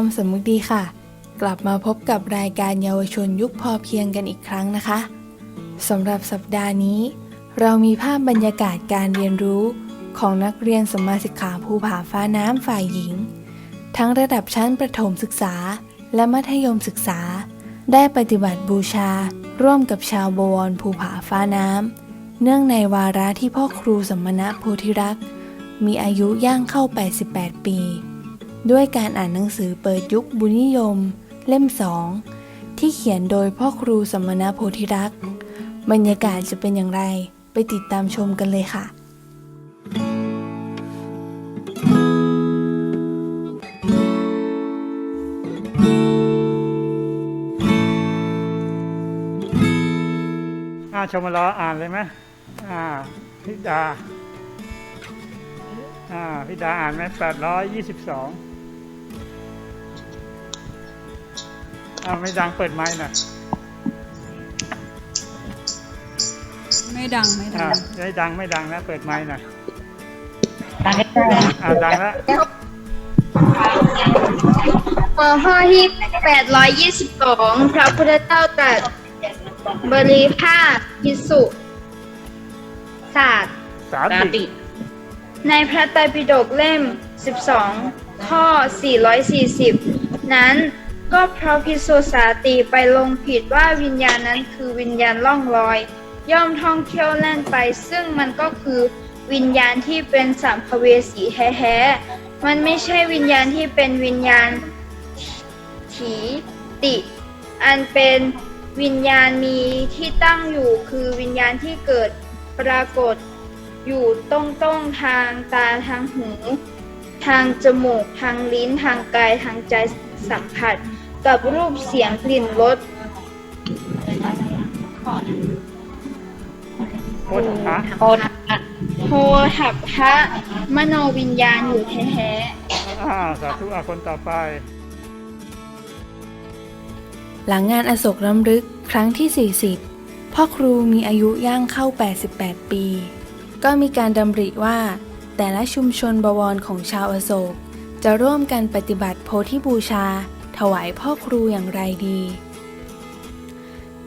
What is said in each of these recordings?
เจริญธรรมสำนึกดีค่ะ กลับมาพบกับรายการเยาวชนยุคพอเพียงกันอีกครั้งนะคะสำหรับสัปดาห์นี้ เรามีภาพบรรยากาศการเรียนรู้ของนักเรียนสมมาสิกขาภูผาฟ้าน้ำฝ่ายหญิง ทั้งระดับชั้นประถมศึกษาและมัธยมศึกษา ได้ปฏิบัติบูชา ร่วมกับชาวบวรภูผาฟ้าน้ำเนื่องในวาระที่พ่อครูสมณะโพธิรักษ์มีอายุย่างเข้า 88 ปี ด้วยการอ่านหนังสือเปิดยุคบุญนิยม เล่มสองที่เขียนโดยพ่อครูสมณโพธิรักษ์บรรยากาศจะเป็นอย่างไรไปติดตามชมกันเลยค่ะ อาชมรออ่านเลยไหมอ่าพิดา อ่าพิดาอ่านไหมแปดร้อยยี่สิบสอง อ่าไม่ดังเปิดไม้หน่อยไม่ดังไม่ดัอ่าง ไม่ดังไม่ดังนะ เปิดไม้หน่อยดังได้อ่าดังแล้วหัวข้อที่ 822 พระพุทธเจ้าตรัสบริภาคพิสุศาสตร์ สามติในพระไตรปิฎกเล่ม 12 ข้อ 440 นั้น ก็เพราะพิสุสาติไปลงผิดว่าวิญญาณนั้นคือวิญญาณล่องลอย ย่อมท่องเที่ยวแล่นไป ซึ่งมันก็คือวิญญาณที่เป็นสัมภเวสีแท้ๆมันไม่ใช่วิญญาณที่เป็นวิญญาณถีติ อันเป็นวิญญาณมีที่ตั้งอยู่คือวิญญาณที่เกิดปรากฏอยู่ตรงตรงๆทางตาทางหู ทางจมูก ทางลิ้น ทางกาย ทางใจสัมผัส กับรูปเสียงกลิ่นรสโคตรพระโพหัพพะมโนวิญญาณอยู่แท้อ่าสาธุอาคนต่อไป หลังงานอโศกรำลึกครั้งที่ 40 พ่อครูมีอายุย่างเข้า 88 ปี ก็มีการดำริว่า แต่ละชุมชนบวรของชาวอโศก จะร่วมกันปฏิบัติโพธิบูชา ถวายพ่อครูอย่างไรดี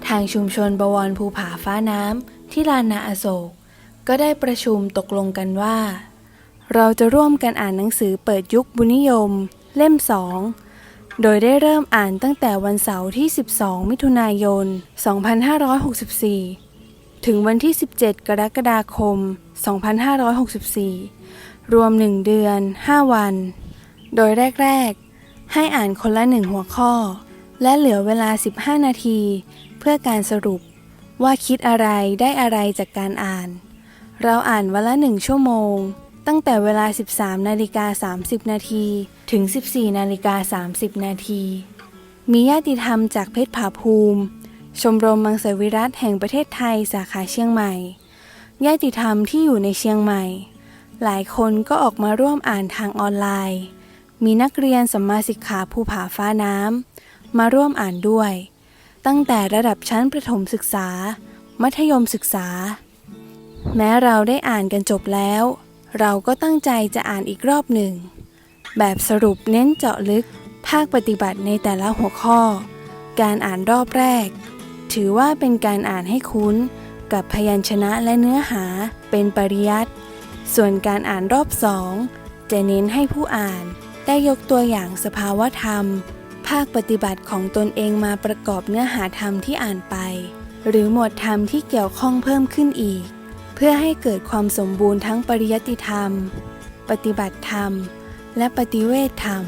ทางชุมชนบวรภูผาฟ้าน้ำที่ลานนาอโศก ก็ได้ประชุมตกลงกันว่า เราจะร่วมกันอ่านหนังสือเปิดยุคบุญนิยม เล่มสองโดยได้เริ่มอ่านตั้งแต่วันเสาร์ที่ 12 มิถุนายน 2564 ถึงวันที่ 17 กรกฎาคม 2564 รวม 1 เดือน 5 วัน โดยแรก ให้อ่านคนละหนึ่งหัวข้อ และเหลือเวลา 15 นาที เพื่อการสรุป ว่าคิดอะไรได้อะไรจากการอ่าน เราอ่านวันละหนึ่งชั่วโมง ตั้งแต่เวลา 13นาฬิกา30 นาทีถึง 14นาฬิกา30 นาที มีญาติธรรมจากเพชรผาภูมิ ชมรมมังสวิรัตแห่งประเทศไทยสาขาเชียงใหม่ญาติธรรมที่อยู่ในเชียงใหม่ หลายคนก็ออกมาร่วมอ่านทางออนไลน์ มีนักเรียนสัมมาสิกขาภูผาฟ้าน้ำมาร่วมอ่านด้วย ตั้งแต่ระดับชั้นประถมศึกษา มัธยมศึกษา แม้เราได้อ่านกันจบแล้ว เราก็ตั้งใจจะอ่านอีกรอบหนึ่ง แบบสรุปเน้นเจาะลึกภาคปฏิบัติในแต่ละหัวข้อ การอ่านรอบแรก ถือว่าเป็นการอ่านให้คุ้น กับพยัญชนะและเนื้อหาเป็นปริยัติส่วนการอ่านรอบสองจะเน้นให้ผู้อ่าน ได้ยกตัวอย่างสภาวธรรม ภาคปฏิบัติของตนเองมาประกอบเนื้อหาธรรมที่อ่านไป หรือหมวดธรรมที่เกี่ยวข้องเพิ่มขึ้นอีก เพื่อให้เกิดความสมบูรณ์ทั้งปริยัติธรรม ปฏิบัติธรรม และปฏิเวทธรรม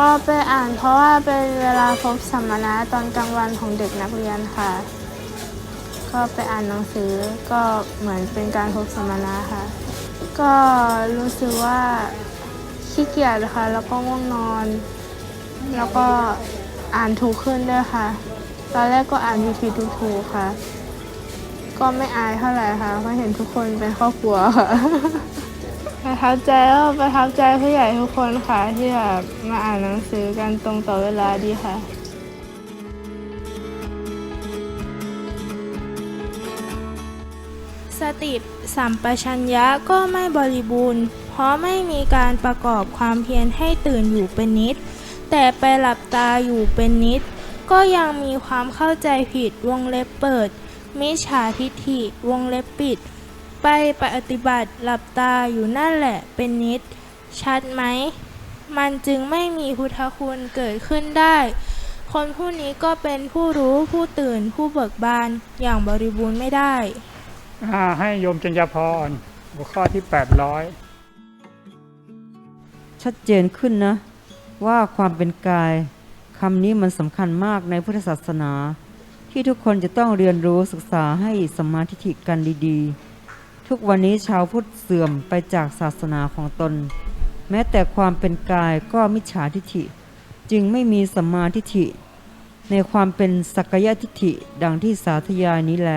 ก็ไปอ่านเพราะว่าเป็นเวลาพบสัมมนาตอนกลางวันของเด็กนักเรียนค่ะ ก็ไปอ่านหนังสือก็เหมือนเป็นการพบสัมมนาค่ะ ก็รู้สึกว่าขี้เกียจค่ะ แล้วก็ง่วงนอน แล้วก็อ่านถูกขึ้นด้วยค่ะ ตอนแรกก็อ่านผิดผิดถูกถูกๆค่ะ ก็ไม่อายเท่าไหร่ค่ะเพราะเห็นทุกคนเป็นครอบครัวค่ะ ประทับใจก็ประทับใจผู้ใหญ่ทุกคนค่ะ ที่แบบมาอ่านหนังสือกันตรงต่อเวลาดีค่ะ สติสัมปชัญญะก็ไม่บริบูรณ์ เพราะไม่มีการประกอบความเพียรให้ตื่นอยู่เป็นนิด แต่ไปหลับตาอยู่เป็นนิด ก็ยังมีความเข้าใจผิดวงเล็บเปิด มิจฉาทิฐิวงเล็บปิด ไปปฏิบัติหลับตาอยู่นั่นแหละเป็นนิด ชัดไหม มันจึงไม่มีพุทธคุณเกิดขึ้นได้ คนผู้นี้ก็เป็นผู้รู้ผู้ตื่นผู้เบิกบานอย่างบริบูรณ์ไม่ได้อ่าให้โยมจัญญาพรหัวข้อที่ 800 ชัดเจนขึ้นนะ ว่าความเป็นกายคำนี้มันสำคัญมากในพุทธศาสนา ที่ทุกคนจะต้องเรียนรู้ศึกษาให้สมมาธิฐิกันดีๆ ทุกวันนี้ชาวพุทธเสื่อมไปจากศาสนาของตน แม้แต่ความเป็นกายก็มิจฉาทิฐิ จึงไม่มีสัมมาทิฏฐิ ในความเป็นสักกายทิฏฐิดังที่สาธยายนี้แล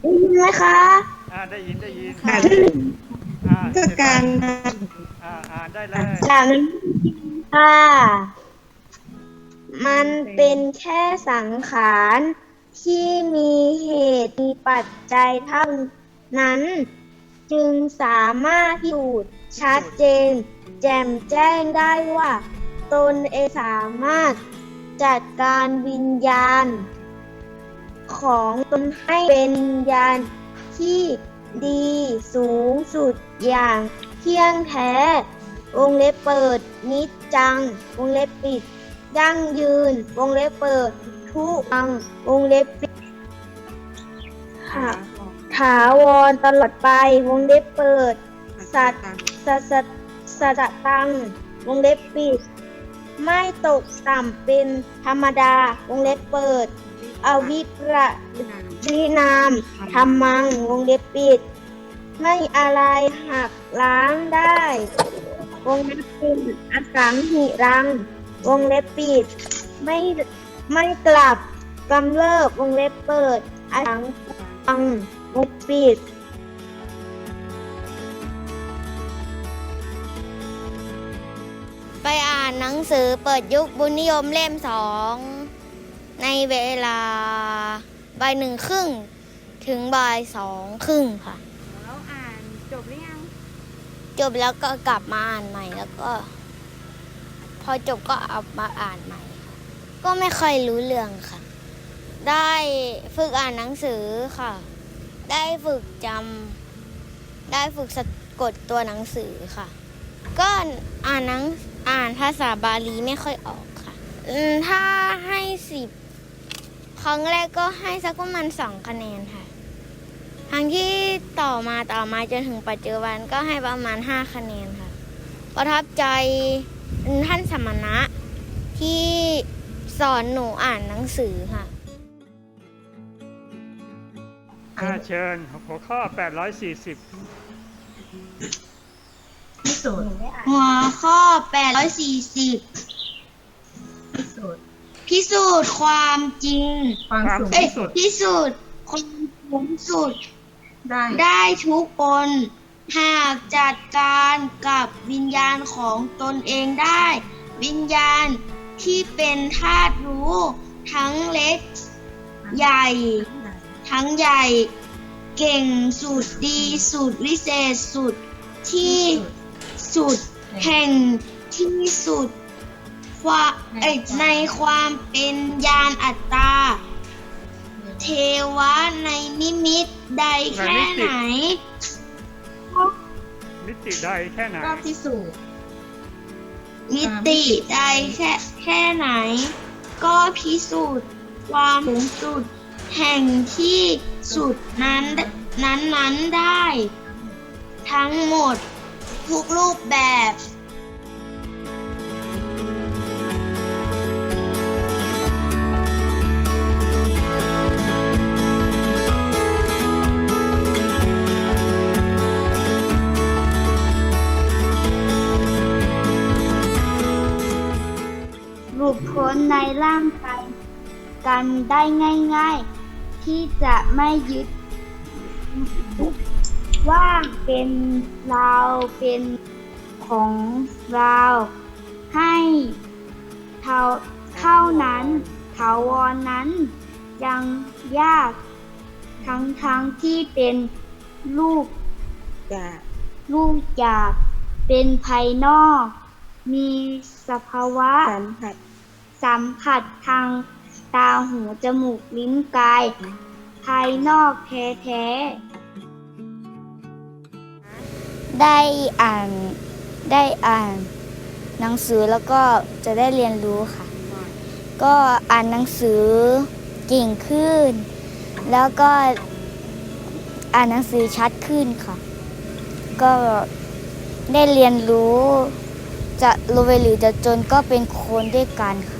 ได้ยินไหมคะ อ่าได้ยินได้ยิน ค่ะ อ่าก็การอ่าอ่าน ได้เลยกล่าวนั้นค่ะมันเป็นแค่สังขารที่มีเหตุมีปัจจัยเท่านั้น จึงสามารถพิสูจน์ชัดเจน แจ่มแจ้งได้ว่า ตนเองสามารถจัดการวิญญาณ ของตนให้เป็นวิญญาณที่ดีสูงสุดอย่างเที่ยงแท้ วงเล็บเปิด นิจจัง วงเล็บปิด ยั่งยืน วงเล็บเปิด ทุอัง วงเล็บปิดค่ะถาวรตลอดไป วงเล็บเปิดสัตสัตสัตสัตตัง วงเล็บปิด ไม่ตกต่ำเป็นธรรมดา วงเล็บเปิด อวิประรินามธรรมัง วงเล็บปิด ไม่อะไรหักล้างได้ วงเล็บปิดอสังหิรัง วงเล็บปิด ไม่ไม่กลับกำเริบวงเล็บเปิดอสังฟังวงปิดไปอ่านหนังสือเปิดยุคบุญนิยมเล่มสองในเวลาบ่ายหนึ่งครึ่งถึงบ่ายสองครึ่งค่ะ แล้วอ่านจบหรือยัง จบแล้วก็กลับมาอ่านใหม่แล้วก็ พอจบก็เอามาอ่านใหม่ค่ะก็ไม่ค่อยรู้เรื่องค่ะ ได้ฝึกอ่านหนังสือค่ะ ได้ฝึกจำได้ฝึกสะกดตัวหนังสือค่ะ ก็อ่านหนังอ่านภาษาบาลีไม่ค่อยออกค่ะถ้าให้สิบครั้งแรกก็ให้สักประมาณสองคะแนนค่ะ ครั้งที่ต่อมาต่อมาจนถึงปัจจุบันก็ให้ประมาณ 5 คะแนนค่ะ ประทับใจท่านสมณะที่สอนหนูอ่านหนังสือค่ะ อ่าเชิญหัวข้อ 840หัวข้อ 840พิสูจน์ความจริงความสูงเอ้ยสุด พิสูจน์ความสูงสุด ได้ได้ทุกคน หากจัดการกับวิญญาณของตนเองได้ วิญญาณที่เป็นธาตุรู้ ทั้งเล็ก ใหญ่ ทั้งใหญ่ เก่งสุดดีสุดวิเศษสุดที่สุดแห่งที่สุดความในความเป็นญาณอัตตา เทวะในนิมิต ใดแค่ไหนมิติใดแค่ไหนรอบที่สูงมิติใดแค่แค่ไหน ก็พิสูจน์ความสูงสุด แห่งที่สุดนั้นนั้นนั้นได้ ทั้งหมดทุกรูปแบบ ในร่างกายกันได้ง่าย ๆ ที่จะไม่ยึดว่าเป็นเราเป็นของเราให้เท่าเท่านั้นถาวรนั้น ยังยากทั้งทั้งๆที่เป็นลูกจากลูกจากเป็นภายนอก มีสภาวะสัมผัส สัมผัสทางตาหูจมูกลิ้นกาย ภายนอกแท้ๆ ได้อ่านได้อ่านหนังสือแล้วก็จะได้เรียนรู้ค่ะ ก็อ่านหนังสือเก่งขึ้น แล้วก็อ่านหนังสือชัดขึ้นค่ะ ก็ได้เรียนรู้จะรวยหรือจะจนก็เป็นคนด้วยกันค่ะ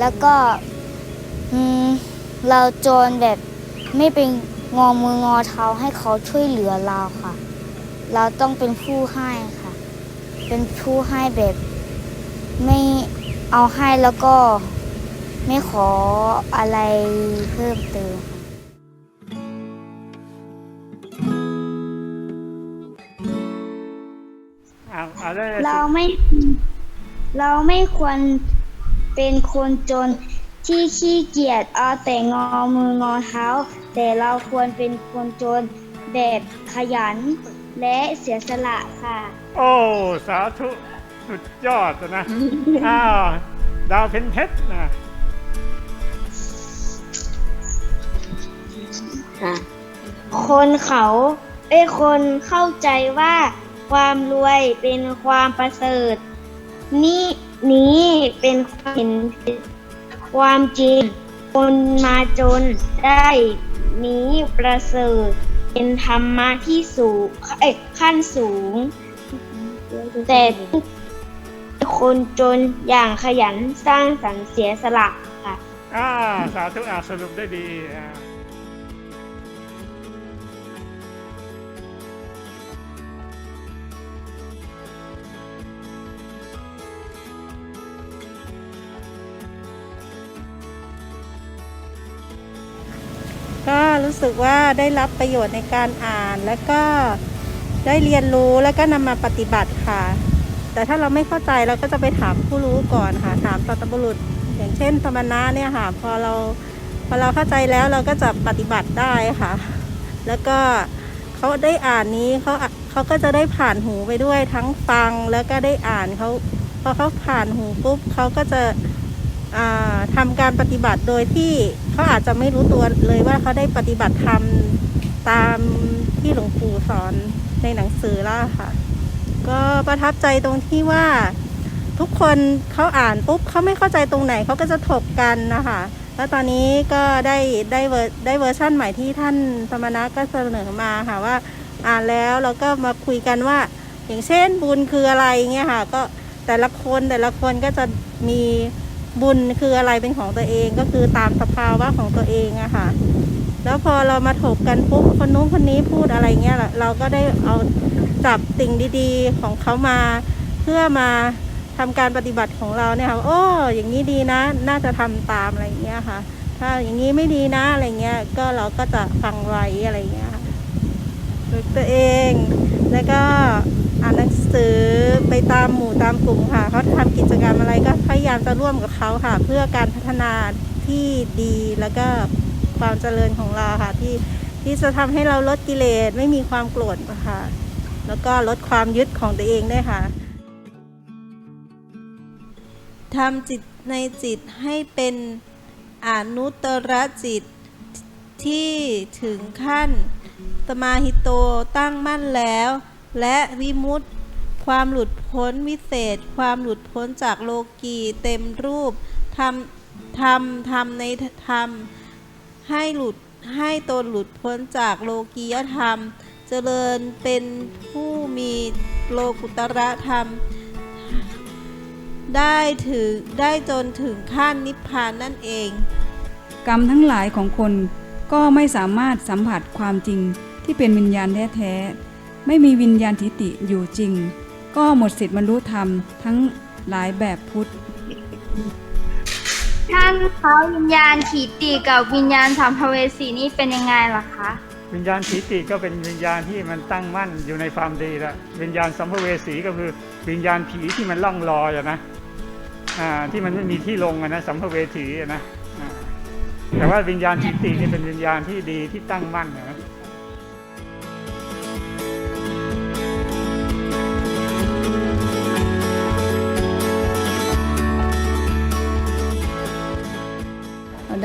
แล้วก็อืมเราโจรแบบไม่เป็นงอมืองอเท้าให้เขาช่วยเหลือเราค่ะ เราต้องเป็นผู้ให้ค่ะ เป็นผู้ให้แบบไม่เอาให้แล้วก็ไม่ขออะไรเพิ่มเติมค่ะอ่าอ่าได้เราไม่ เราไม่ควร เป็นคนจนที่ขี้เกียจเอาแต่งอมืองอเท้า แต่เราควรเป็นคนจนแบบขยันและเสียสละค่ะ โอ้ สาธุ สุดยอดนะ อ้าว ดาวเพนเพชรนะคนเขาเอ้ยคนเข้าใจว่าความรวยเป็นความประเสริฐนี่ นี้เป็นความเห็นความจริง คนมาจนได้นี้ประเสริฐเป็นธรรมะที่สูงเอ้ขั้นสูง แต่คนจนอย่างขยันสร้างสรรค์เสียสละค่ะ อ่า สาธุอ่าสรุปได้ดีอ่า รู้สึกว่าได้รับประโยชน์ในการอ่าน แล้วก็ได้เรียนรู้แล้วก็นำมาปฏิบัติค่ะ แต่ถ้าเราไม่เข้าใจเราก็จะไปถามผู้รู้ก่อนค่ะ ถามสัตบุรุษ อย่างเช่นสมณะเนี่ยค่ะ พอเราพอเราเข้าใจแล้วเราก็จะปฏิบัติได้ค่ะ แล้วก็เขาได้อ่านนี้เขาเขาก็จะได้ผ่านหูไปด้วยทั้งฟังแล้วก็ได้อ่านเขาพอเขาผ่านหูปุ๊บเขาก็จะ อ่าทำการปฏิบัติโดยที่เขาอาจจะไม่รู้ตัวเลยว่าเขาได้ปฏิบัติธรรมตามที่หลวงปู่สอนในหนังสือแล้วค่ะ ก็ประทับใจตรงที่ว่าทุกคนเขาอ่านปุ๊บเขาไม่เข้าใจตรงไหนเขาก็จะถกกันนะคะแล้วตอนนี้ก็ได้ได้เวอร์ได้เวอร์ชั่นใหม่ที่ท่านสมณะก็เสนอมาค่ะว่า อ่านแล้วเราก็มาคุยกันว่า อย่างเช่นบุญคืออะไรเงี้ยค่ะ ก็แต่ละคนแต่ละคนก็จะมี บุญคืออะไรเป็นของตัวเองก็คือตามสภาวะของตัวเองอะค่ะ แล้วพอเรามาถกกันปุ๊บคนนู้นคนนี้พูดอะไรเงี้ยเราก็ได้เอาจับสิ่งดีๆของเขามา เพื่อมาทำการปฏิบัติของเราเนี่ยค่ะโอ้อย่างนี้ดีนะ น่าจะทำตามอะไรเงี้ยค่ะ ถ้าอย่างนี้ไม่ดีนะอะไรเงี้ย ก็เราก็จะฟังไว้อะไรเงี้ยค่ะฝึกตัวเองแล้วก็ อ่านหนังสือไปตามหมู่ตามกลุ่มค่ะเขาทำกิจกรรมอะไรก็พยายามจะร่วมกับเขาค่ะ เพื่อการพัฒนาที่ดีแล้วก็ความเจริญของเราค่ะ ที่ที่จะทำให้เราลดกิเลสไม่มีความโกรธค่ะ แล้วก็ลดความยึดของตัวเองด้วยค่ะทำจิตในจิตให้เป็นอนุตตรจิตที่ถึงขั้น สมาหิโตตั้งมั่นแล้ว และวิมุตติ ความหลุดพ้นวิเศษ ความหลุดพ้นจากโลกีเต็มรูปทำทำทำในธรรม ให้หลุดให้ตนหลุดพ้นจากโลกียธรรม เจริญเป็นผู้มีโลกุตระธรรม ได้ถึงได้จนถึงขั้นนิพพานนั่นเอง กรรมทั้งหลายของคนก็ไม่สามารถสัมผัสความจริงที่เป็นวิญญาณแท้ๆ ไม่มีวิญญาณทิติอยู่จริง ก็หมดสิทธิ์บรรลุธรรมทั้งหลายแบบพุทธ ท่านคะวิญญาณขีติกับวิญญาณสัมภเวสีนี่เป็นยังไงล่ะคะ วิญญาณขีติก็เป็นวิญญาณที่มันตั้งมั่นอยู่ในความดีละวิญญาณสัมภเวสีก็คือวิญญาณผีที่มันล่องลอยอะนะอ่าที่มันไม่มีที่ลงอะนะสัมภเวสีอะนะอ่าแต่ว่าวิญญาณขีตินี่เป็นวิญญาณที่ดีที่ตั้งมั่นอะนะ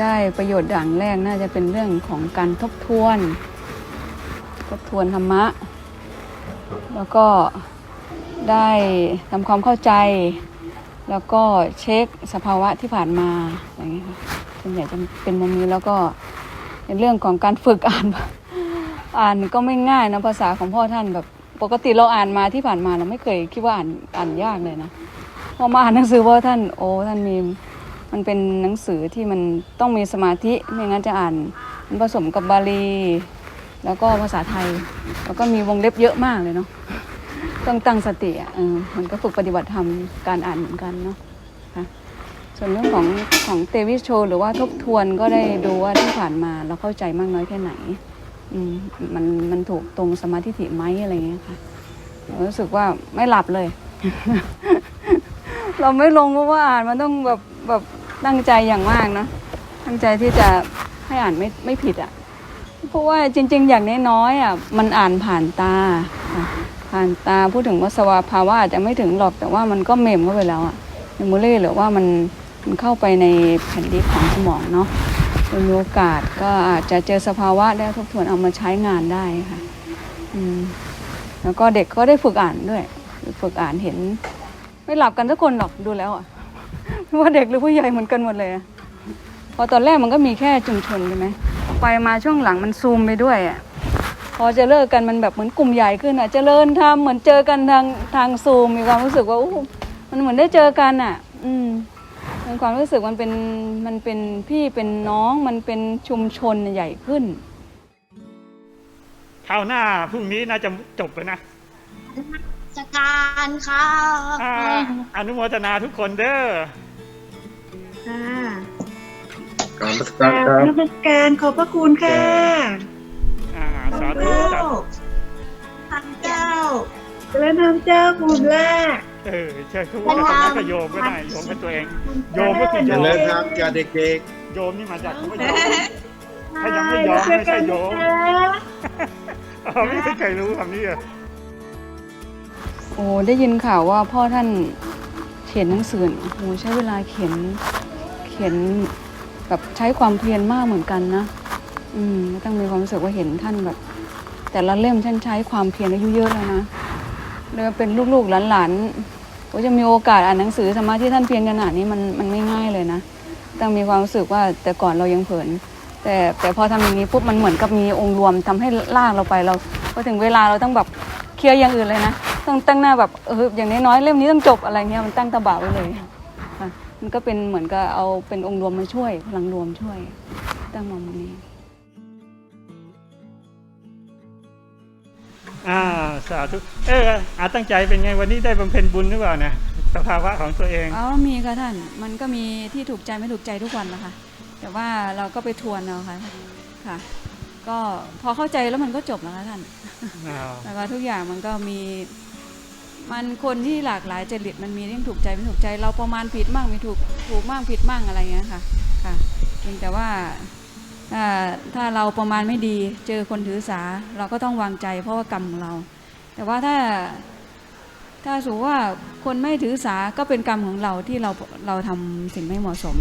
ได้ประโยชน์อย่างแรกน่าจะเป็นเรื่องของการทบทวน ทบทวนธรรมะ แล้วก็ได้ทำความเข้าใจ แล้วก็เช็คสภาวะที่ผ่านมาอย่างนี้ยค่ะส่วนใหญ่จะเป็นมุมนี้แล้วก็ในเรื่องของการฝึกอ่านอ่านก็ไม่ง่ายนะภาษาของพ่อท่านแบบปกติเราอ่านมาที่ผ่านมาเราไม่เคยคิดว่าอ่านอ่านยากเลยนะพอมาอ่านหนังสือพ่อท่านโอ้ท่านมี มันเป็นหนังสือที่มันต้องมีสมาธิไม่งั้นจะอ่านมันผสมกับบาลี แล้วก็ภาษาไทย แล้วก็มีวงเล็บเยอะมากเลยเนาะต้องตั้งสติอะมันก็ฝึกปฏิบัติธรรมการอ่านเหมือนกันเนาะส่วนเรื่องของของเตวิโช หรือว่าทบทวนก็ได้ดูว่าที่ผ่านมาเราเข้าใจมากน้อยแค่ไหนมมันมันถูกตรงสมาธิไหมอะไรเงี้ยค่ะรู้สึกว่าไม่หลับเลย เราไม่ลงเพราะว่าอ่านมันต้องแบบแบบ ตั้งใจอย่างมากเนอะตั้งใจที่จะให้อ่านไม่ไม่ผิดอะเพราะว่าจริง ๆ อย่างน้อยๆอะมันอ่านผ่านตา ผ่านตาพูดถึงว่าสวาภาวะอาจจะไม่ถึงหรอกแต่ว่ามันก็เมมเข้าไปแล้วอะเมมโมรี่หรือว่ามันมันเข้าไปในแผ่นดิสของสมองเนาะมีโอกาสก็อาจจะเจอสภาวะได้ทบทวนเอามาใช้งานได้ค่ะอืมแล้วก็เด็กก็ได้ฝึกอ่านด้วย ฝึกอ่านเห็น ไม่หลับกันทุกคนหรอกดูแล้วอะ ไม่ว่าเด็กหรือผู้ใหญ่เหมือนกันหมดเลยอะพอตอนแรกมันก็มีแค่ชุมชนใช่ไหมไปมาช่วงหลังมันซูมไปด้วยอะพอจะเลิกกันมันแบบเหมือนกลุ่มใหญ่ขึ้นอะเจริญทำเหมือนเจอกันทางทางซูมมีความรู้สึกว่าอู้มันเหมือนได้เจอกันอะ อืมมันความรู้สึกมันเป็นมันเป็นพี่เป็นน้องมันเป็นชุมชนใหญ่ขึ้นคราวหน้าพรุ่งนี้น่าจะจบไปนะสการค่ะอ่าอนุโมทนาทุกคนเด้อ การรัชการครับนมัสการขอบพระคุณค่ะอ่าสาธุครับทางเจ้าและนำเจ้าบุญแรกเออใช่คือว่าคำนั้นก็โยมก็ได้โยมเป็นตัวเอง โยมก็คือโยเจม ริญครับแก่เด็กโยมนี่มาจากคำว่าโยม ถ้ายังไม่ยอมไม่ใช่โยม อ๋อไม่เคยรู้คำนี้เหรอโอ้ได้ยินข่าวว่าพ่อท่านเขียนหนังสือโอ้ใช้เวลาเขียน เขียนแบบใช้ความเพียรมากเหมือนกันนะอืมต้องมีความรู้สึกว่าเห็นท่านแบบ แต่ละเล่มท่านใช้ความเพียรอายุเยอะแล้วนะเลยเป็นลูกๆหลานๆก็จะมีโอกาสอ่านหนังสือสมาธิท่านเพียรขนาดนี้มันมันไม่ง่ายเลยนะต้องมีความรู้สึกว่าแต่ก่อนเรายังเผิน แต่แต่พอทำอย่างนี้ปุ๊บมันเหมือนกับมีองค์รวมทำให้ลากเราไปเราพอถึงเวลาเราต้องแบบเคลียร์อย่างอื่นเลยนะต้องตั้งหน้าแบบเอออย่างน้อยๆเล่มนี้ต้องจบอะไรเงี้ยมันตั้งตะบะไว้เลย มันก็เป็นเหมือนกับเอาเป็นองค์รวมมาช่วย พลังรวมช่วยตั้งมามุมนี้อ่าสาธุเอออาตั้งใจเป็นไงวันนี้ได้บำเพ็ญบุญหรือเปล่าเนี่ยสภาวะของตัวเองอ๋อมีค่ะท่าน มันก็มีที่ถูกใจไม่ถูกใจทุกวันนะคะแต่ว่าเราก็ไปทวนเอาค่ะค่ะ ก็พอเข้าใจแล้วมันก็จบแล้วค่ะท่านอ้าวแล้วก็ทุกอย่างมันก็มี มันคนที่หลากหลายจริตมันมีเรื่องถูกใจไม่ถูกใจ เราประมาณผิดมั่งมีถูกถูกมั่งผิดมั่งอะไรเงี้ยค่ะค่ะเพียงแต่ว่าอ่าถ้าเราประมาณไม่ดีเจอคนถือสา เราก็ต้องวางใจเพราะว่ากรรมของเรา แต่ว่าถ้าถ้าสูว่าคนไม่ถือสาก็เป็นกรรมของเราที่เราเราทำสิ่งไม่เหมาะสม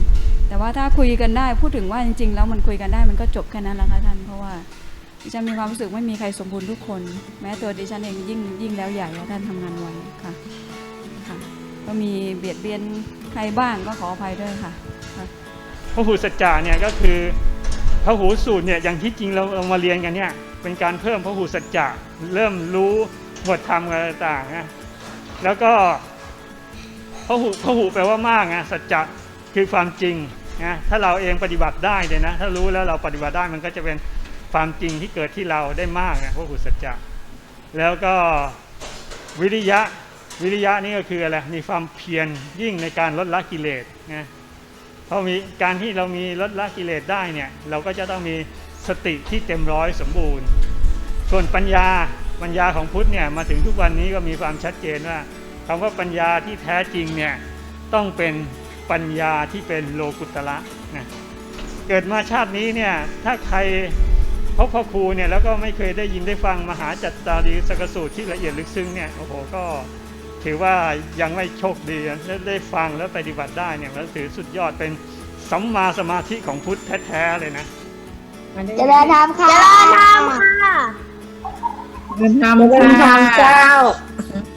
แต่ว่าถ้าคุยกันได้พูดถึงว่าจริงๆแล้วมันคุยกันได้มันก็จบแค่นั้นแหละค่ะท่านเพราะว่า ดิฉันมีความรู้สึกไม่มีใครสมบูรณ์ทุกคน แม้ตัวดิฉันเองยิ่งยิ่งแล้วใหญ่แล้วท่านทำงานไวค่ะค่ะ ก็มีเบียดเบียนใครบ้างก็ขออภัยด้วยค่ะพระหูสัจจะเนี่ยก็คือพระหูสูตรเนี่ยอย่างที่จริงเราเรามาเรียนกันเนี่ยเป็นการเพิ่มพระหูสัจจะเริ่มรู้บทธรรมอะไรต่างนะแล้วก็พระหูพระหูแปลว่ามากนะสัจจะคือความจริงนะถ้าเราเองปฏิบัติได้เนี่ยนะถ้ารู้แล้วเราปฏิบัติได้มันก็จะเป็น ความจริงที่เกิดที่เราได้มากนะพระหูสัจจะแล้วก็วิริยะวิริยะนี่ก็คืออะไรมีความเพียรยิ่งในการลดละกิเลสนะเพราะมีการที่เรามีลดละกิเลสได้เนี่ยเราก็จะต้องมีสติที่เต็มร้อยสมบูรณ์ ส่วนปัญญาปัญญาของพุทธเนี่ยมาถึงทุกวันนี้ก็มีความชัดเจนว่าคำว่าปัญญาที่แท้จริงเนี่ยต้องเป็นปัญญาที่เป็นโลกุตระนะเกิดมาชาตินี้เนี่ยถ้าใคร พบพ่อครูเนี่ยแล้วก็ไม่เคยได้ยินได้ฟังมหาจัตตารีสกสูตรที่ละเอียดลึกซึ้งเนี่ยโอ้โหก็ถือว่ายังไม่โชคดีนะได้ได้ฟังแล้วปฏิบัติได้เนี่ยมันถือสุดยอดเป็นสัมมาสมาธิของพุทธแท้ๆเลยนะเจริญธรรมค่ะเจริญธรรมค่ะเดินทางเดินทางเจ้าแรงองค์อาจสยา